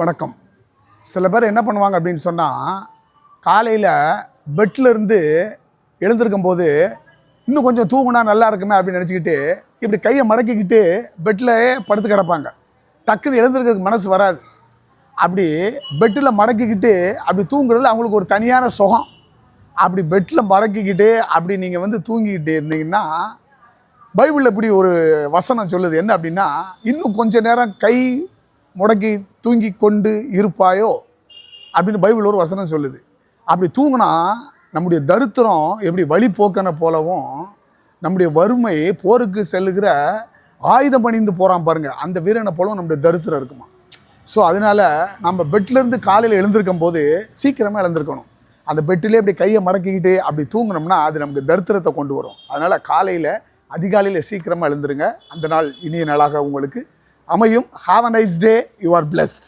வணக்கம். சில பேர் என்ன பண்ணுவாங்க அப்படின்னு சொன்னால் காலையில் பெட்டில் இருந்து எழுந்திருக்கும் போது இன்னும் கொஞ்சம் தூங்குனா நல்லா இருக்குமே அப்படின்னு நினச்சிக்கிட்டு இப்படி கையை மடக்கிக்கிட்டு பெட்டில் படுத்து கிடப்பாங்க. டக்குன்னு எழுந்திருக்கிறதுக்கு மனசு வராது. அப்படி பெட்டில் மடக்கிக்கிட்டு அப்படி தூங்குறதுல அவங்களுக்கு ஒரு தனியான சுகம். அப்படி பெட்டில் மடக்கிக்கிட்டு அப்படி நீங்கள் வந்து தூங்கிக்கிட்டு இருந்தீங்கன்னா பைபிளில் இப்படி ஒரு வசனம் சொல்லுது. என்ன அப்படின்னா இன்னும் கொஞ்ச நேரம் கை முடக்கி தூங்கி கொண்டு இருப்பாயோ அப்படின்னு பைபிள் ஒரு வசனம் சொல்லுது. அப்படி தூங்கினா நம்முடைய தரித்திரம் எப்படி வழி போக்கனை போலவும் நம்முடைய வறுமை போருக்கு செல்லுகிற ஆயுதம் பணிந்து போகிறான் பாருங்கள் அந்த வீரனை போலவும் நம்முடைய தரித்திரம் இருக்குமா? ஸோ அதனால் நம்ம பெட்லேருந்து காலையில் எழுந்திருக்கும் போது சீக்கிரமாக எழுந்திருக்கணும். அந்த பெட்டிலே அப்படி கையை மடக்கிக்கிட்டு அப்படி தூங்கினோம்னா அது நமக்கு தரித்திரத்தை கொண்டு வரும். அதனால் காலையில் அதிகாலையில் சீக்கிரமாக எழுந்துருங்க. அந்த நாள் இனிய நாளாக உங்களுக்கு அமையும் have a nice day you are blessed